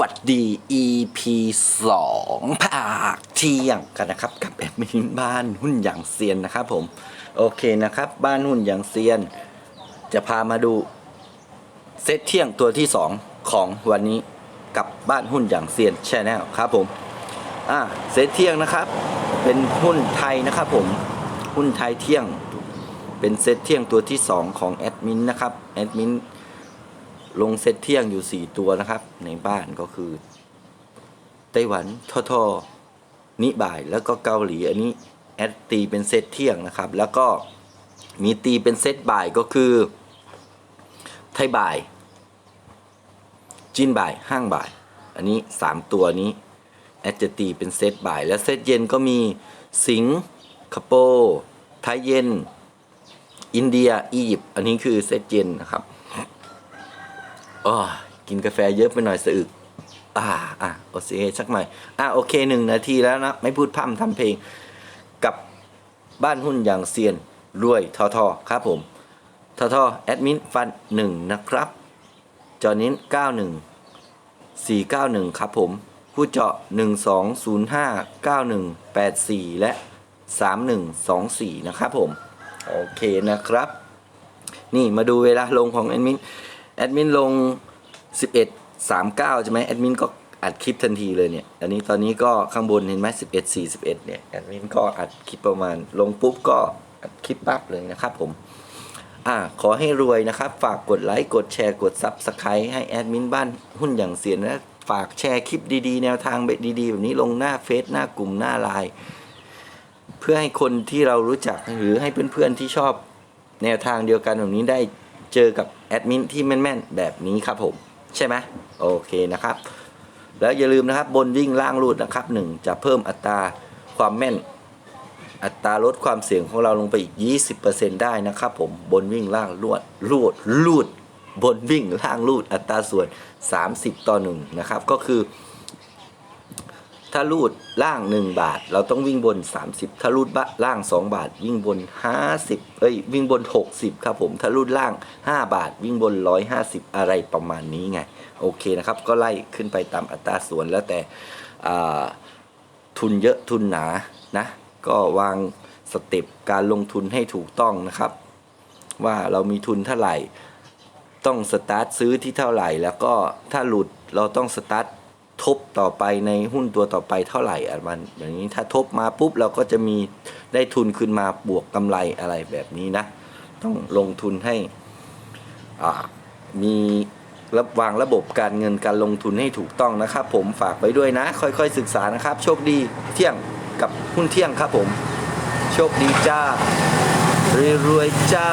วัสดี EP 2ภาคเที่ยงกันนะครับ กับแอดมินบ้านหุ้นอย่างเซียนนะครับผม โอเคนะครับ บ้านหุ้นอย่างเซียน จะพามาดูเซตเที่ยงตัวที่ 2 ของวันนี้กับบ้านหุ้นอย่างเซียนชแนลครับผมอ่าเซตเที่ยงนะครับ เป็นหุ้นไทยนะครับผมหุ้นไทยเที่ยง เป็นเซตเที่ยงตัวที่ 2 ของแอดมินนะครับแอดมิน ลงเซตเที่ยงอยู่ 4 ตัวนะครับ ในบ้านก็คือ ไต้หวันทอทอนิบ่ายแล้วก็เกาหลีอันนี้แอดตีเป็นเซตเที่ยงนะครับ แล้วก็มีตีเป็นเซตบ่ายก็คือ ไทยบ่าย จีนบ่ายห้างบ่าย อันนี้ 3 ตัวนี้แอดจะตีเป็นเซตบ่าย และเซตเย็นก็มีสิงคโปร์ไทยเย็น อินเดีย อียิปต์อันนี้คือเซตเย็นนะครับ อ๋อกินกาแฟเยอะไปหน่อยสะอึก อ่า อะโอเคสักหน่อย อะโอเคหนึ่งนาทีแล้วนะ ไม่พูดพร่ำทำเพลง กับบ้านหุ้นอย่างเซียน รวยทอทอครับผม ทอทอแอดมินฟันหนึ่งนะครับ จอนิ้นเก้าหนึ่งสี่เก้าหนึ่งครับผม ผู้เจาะหนึ่งสองศูนย์ห้าเก้าหนึ่งแปดสี่และสามหนึ่งสองสี่นะครับผม โอเคนะครับ นี่มาดูเวลาลงของแอดมิน แอดมินลง 11 39 ใช่ไหมแอดมินก็อัดคลิปทันทีเลยเนี่ย อันนี้ตอนนี้ก็ข้างบนเห็นไหม11 41 เนี่ยแอดมินก็อัดคลิปประมาณ ลงปุ๊บก็อัดคลิปปั๊บเลยนะครับผม อ่าขอให้รวยนะครับ ฝากกดไลค์กดแชร์กดซับสไครต์ให้แอดมินบ้านหุ้นอย่างเสียนะ ฝากแชร์คลิปดีๆ แนวทางแบบดีๆ แบบนี้ลงหน้าเฟซหน้ากลุ่มหน้าไลน์เพื่อให้คนที่เรารู้จักหรือให้เพื่อนๆที่ชอบแนวทางเดียวกันแบบนี้ได้ เจอกับแอดมินที่แม่นๆแบบนี้ครับผม ใช่ไหมโอเคนะครับ แล้วอย่าลืมนะครับบนวิ่งล่างรูดนะครับหนึ่งจะเพิ่มอัตราความแม่น อัตราลดความเสี่ยงของเราลงไปอีก 20%ได้นะครับผมบนวิ่งล่างลวดรูดรูดบนวิ่งล่างรูดอัตราส่วน 30 ต่อ1นะครับก็คือ ถ้ารูดล่าง 1 บาท เราต้องวิ่งบน 30 ถ้ารูดบะล่าง 2 บาท วิ่งบน 50เอ้ยวิ่งบน 60 ครับผมถ้ารูดล่าง 5 บาท วิ่งบน 150 อะไรประมาณนี้ไงโอเคนะครับ ก็ไล่ขึ้นไปตามอัตราส่วนแล้วแต่ทุนเยอะทุนหนานะ ก็วางสเต็ปการลงทุนให้ถูกต้องนะครับ ว่าเรามีทุนเท่าไหร่ ต้องสตาร์ทซื้อที่เท่าไหร่ แล้วก็ถ้าหลุดเราต้องสตาร์ท ทบต่อไปในหุ้นตัวต่อไปเท่าไหร่อะมันอย่างนี้ถ้าทบมาปุ๊บเราก็จะมีได้ทุนขึ้นมาบวกกำไรอะไรแบบนี้นะ ต้องลงทุนให้อ่ามีระวางระบบการเงินการลงทุนให้ถูกต้องนะครับ ผมฝากไปด้วยนะ ค่อยๆศึกษานะครับ โชคดีเที่ยงกับหุ้นเที่ยงครับผม โชคดีจ้ารวยๆจ้า